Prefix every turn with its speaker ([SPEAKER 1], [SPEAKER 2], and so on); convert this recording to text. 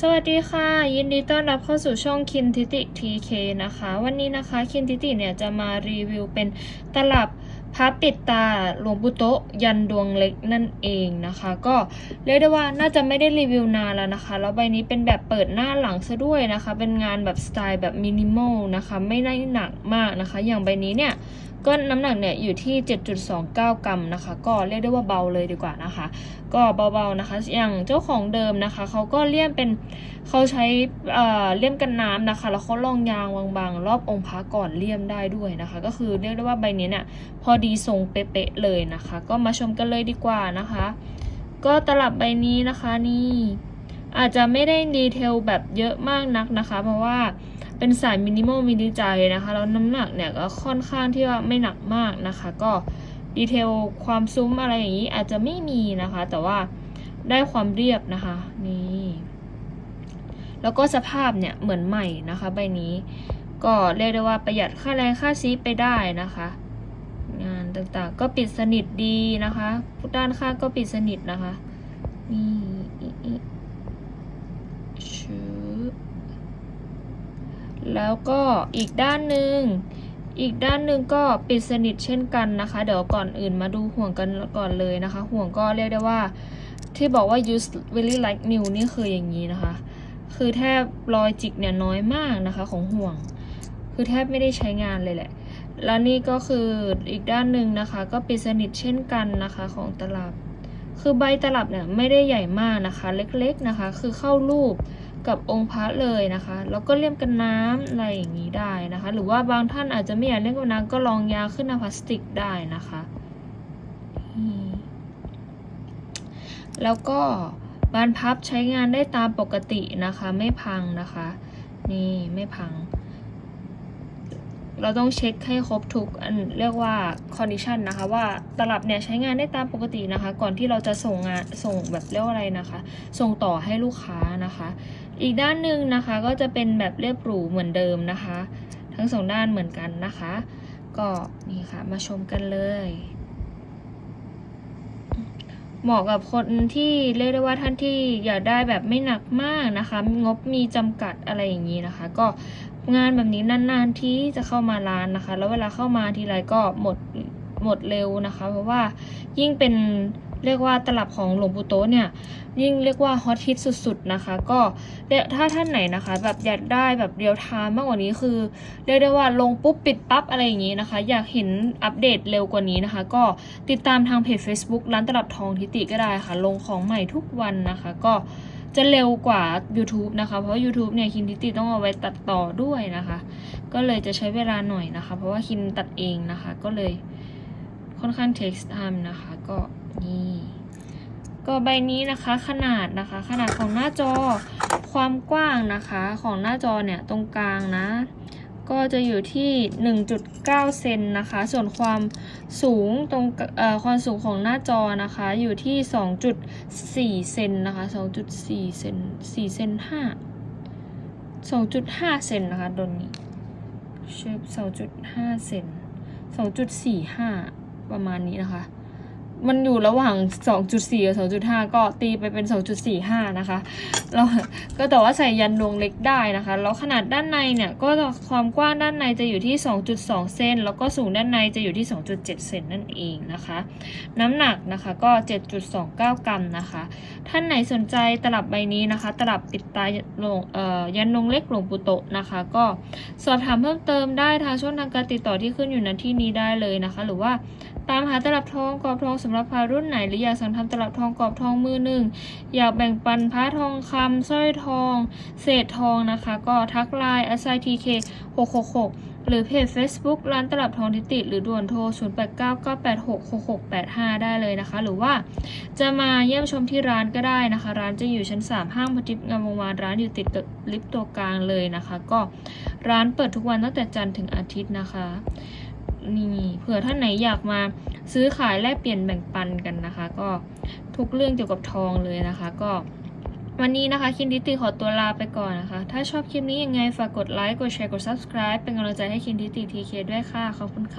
[SPEAKER 1] สวัสดีค่ะ ยินดีต้อนรับเข้าสู่ช่องคินทิติทีเคนะคะ วันนี้นะคะคินทิติเนี่ยจะมารีวิวเป็นตลับพับปิดตาหลวงปู่โตะยันดวงเล็กนั่นเองนะคะ ก็เรียกได้ว่าน่าจะไม่ได้รีวิวนานแล้วนะคะ แล้วใบนี้เป็นแบบเปิดหน้าหลังซะด้วยนะคะ เป็นงานแบบสไตล์แบบมินิมอลนะคะ ไม่ได้หนักมากนะคะ อย่างใบนี้เนี่ย ก็น้ำหนักเนี่ยอยู่ที่ 7.29 กรัมนะคะ ก็เรียกได้ว่าเบาเลยดีกว่านะคะ ก็เบาๆนะคะ อย่างเจ้าของเดิมนะคะเขาก็เลี่ยมเป็นเขาใช้เลี่ยมกันน้ำนะคะ แล้วเขาลองยางบางๆ รอบองค์พระก่อนเลี่ยมได้ด้วยนะคะ ก็คือเรียกได้ว่าใบนี้เนี่ยพอดีทรงเป๊ะๆเลยนะคะ ก็มาชมกันเลยดีกว่านะคะ ก็ตลับใบนี้นะคะนี่อาจจะไม่ได้ดีเทลแบบเยอะมากนักนะคะ เพราะว่า เป็นสายมินิมอลมินิใจนะคะแล้วน้ำหนักเนี่ยก็ค่อนข้างที่ว่าไม่หนักมากนะคะ ก็ดีเทลความซุ้มอะไรอย่างนี้อาจจะไม่มีนะคะ แต่ว่าได้ความเรียบนะคะนี่แล้วก็สภาพเนี่ยเหมือนใหม่นะคะใบนี้ ก็เรียกได้ว่าประหยัดค่าแรงค่าซีไปได้นะคะ งานต่างๆก็ปิดสนิทดีนะคะด้านข้างก็ปิดสนิทนะคะนี่อีอีชืบ แล้วก็อีกด้านหนึ่งอีกด้านหนึ่งก็ปิดสนิทเช่นกันนะคะ เดี๋ยวก่อนอื่นมาดูห่วงกันก่อนเลยนะคะ ห่วงก็เรียกได้ว่า ที่บอกว่า use very like new นี่คืออย่างนี้นะคะ คือแทบรอยจิกเนี่ยน้อยมากนะคะของห่วง คือแทบไม่ได้ใช้งานเลยแหละ แล้วนี่ก็คืออีกด้านหนึ่งนะคะ ก็ปิดสนิทเช่นกันนะคะของตลับ คือใบตลับเนี่ยไม่ได้ใหญ่มากนะคะ เล็กๆนะคะ คือเข้ารูป กับองค์พระเลยนะคะ แล้วก็เลี่ยมกันน้ำอะไรอย่างนี้ได้นะคะ หรือว่าบางท่านอาจจะไม่อยากเลี่ยมกันน้ำก็ลองยาขึ้นหน้าพลาสติกได้นะคะแล้วก็บานพับใช้งานได้ตามปกตินะคะ ไม่พังนะคะ นี่ไม่พัง เราต้องเช็คให้ครบทุกอันเรียกว่า condition นะคะ ว่าตลับเนี่ยใช้งานได้ตามปกตินะคะ ก่อนที่เราจะส่งงานส่งแบบเรียกว่าอะไรนะคะ ส่งต่อให้ลูกค้านะคะ อีกด้านหนึ่งนะคะก็จะเป็นแบบเรียบหรูเหมือนเดิมนะคะ ทั้งสองด้านเหมือนกันนะคะ ก็นี่ค่ะมาชมกันเลยเหมาะกับคนที่เรียกได้ว่าท่านที่อยากได้แบบไม่หนักมากนะคะ งบมีจำกัดอะไรอย่างนี้นะคะ ก็งานแบบนี้นานๆที่จะเข้ามาร้านนะคะ แล้วเวลาเข้ามาทีไรก็หมดหมดเร็วนะคะ เพราะว่ายิ่งเป็น เรียกว่าตลับของหลวงปู่โตเนี่ยยิ่งเรียกว่าฮอตฮิตสุดๆนะคะ ก็ถ้าท่านไหนนะคะ แบบอยากได้แบบเรียลไทม์มากกว่านี้คือ เรียกได้ว่าลงปุ๊บปิดปั๊บอะไรอย่างนี้นะคะ อยากเห็นอัปเดตเร็วกว่านี้นะคะ ก็ติดตามทางเพจ Facebook ร้านตลับทองทิติก็ได้ค่ะ ลงของใหม่ทุกวันนะคะ ก็จะเร็วกว่า YouTube นะคะ เพราะ YouTube เนี่ยคินทิติต้องเอาไว้ตัดต่อด้วยนะคะ ก็เลยจะใช้เวลาหน่อยนะคะ เพราะว่าคินตัดเองนะคะ ก็เลยค่อนข้าง takes time นะคะ ก็ นี่ก็ใบนี้นะคะขนาดนะคะ ขนาดของหน้าจอความกว้างนะคะของหน้าจอเนี่ยตรงกลางนะ ก็จะอยู่ที่ 1.9 เซนนะคะ ส่วนความสูงตรงความสูงของหน้าจอนะคะ อยู่ที่ 2.4 เซนนะคะ 2.4 เซน4เซน5 2.5 เซนนะคะตรงนี้เชิบ2.5 เซน2.45 ประมาณนี้นะคะ มันอยู่ระหว่าง 2.4 กับ 2.5 ก็ตีไปเป็น 2.45 นะคะ เราก็แต่ว่าใส่ยันดวงเล็กได้นะคะ แล้วขนาดด้านในเนี่ย ก็ความกว้างด้านในจะอยู่ที่ 2.2 เซน แล้วก็สูงด้านในจะอยู่ที่ 2.7 เซนนั่นเองนะคะ น้ำหนักนะคะก็ 7.29 กรัมนะคะ ท่านไหนสนใจตลับใบนี้นะคะ ตลับปิดตาหลวงเอ่อยันดวงเล็กหลวงปู่โตะนะคะ ก็สอบถามเพิ่มเติมได้ทางช่องทางการติดต่อที่ขึ้นอยู่ณที่นี้ได้เลยนะคะ หรือว่าตามหาตลับทองกรอบทองสำหรับพารุ่นไหน หรืออยากสั่งทำตลับทองกรอบทองมือหนึ่งอยากแบ่งปันพระทองคำสร้อยทอง เศษทองนะคะ ก็ทักไลน์ s i t k 666 หรือเพจ Facebook ร้านตลับทองทิติ หรือด่วนโทร 0899866685 ได้เลยนะคะ หรือว่าจะมาเยี่ยมชมที่ร้านก็ได้นะคะ ร้านจะอยู่ชั้น 3 ห้างพทิพย์งามวงวานร้านอยู่ติดลิฟต์ตัวกลางเลยนะคะ ก็ร้านเปิดทุกวันตั้งแต่จันทร์ถึงอาทิตย์นะคะ นี่เผื่อท่านไหนอยากมาซื้อขายแลกเปลี่ยนแบ่งปันกันนะคะ ก็ทุกเรื่องเกี่ยวกับทองเลยนะคะ ก็วันนี้นะคะ คินดิติขอตัวลาไปก่อนนะคะ ถ้าชอบคลิปนี้ยังไงฝากกดไลค์ กดแชร์ กด subscribe เป็นกำลังใจให้คินดิติทีเคด้วยค่ะ ขอบคุณค่ะ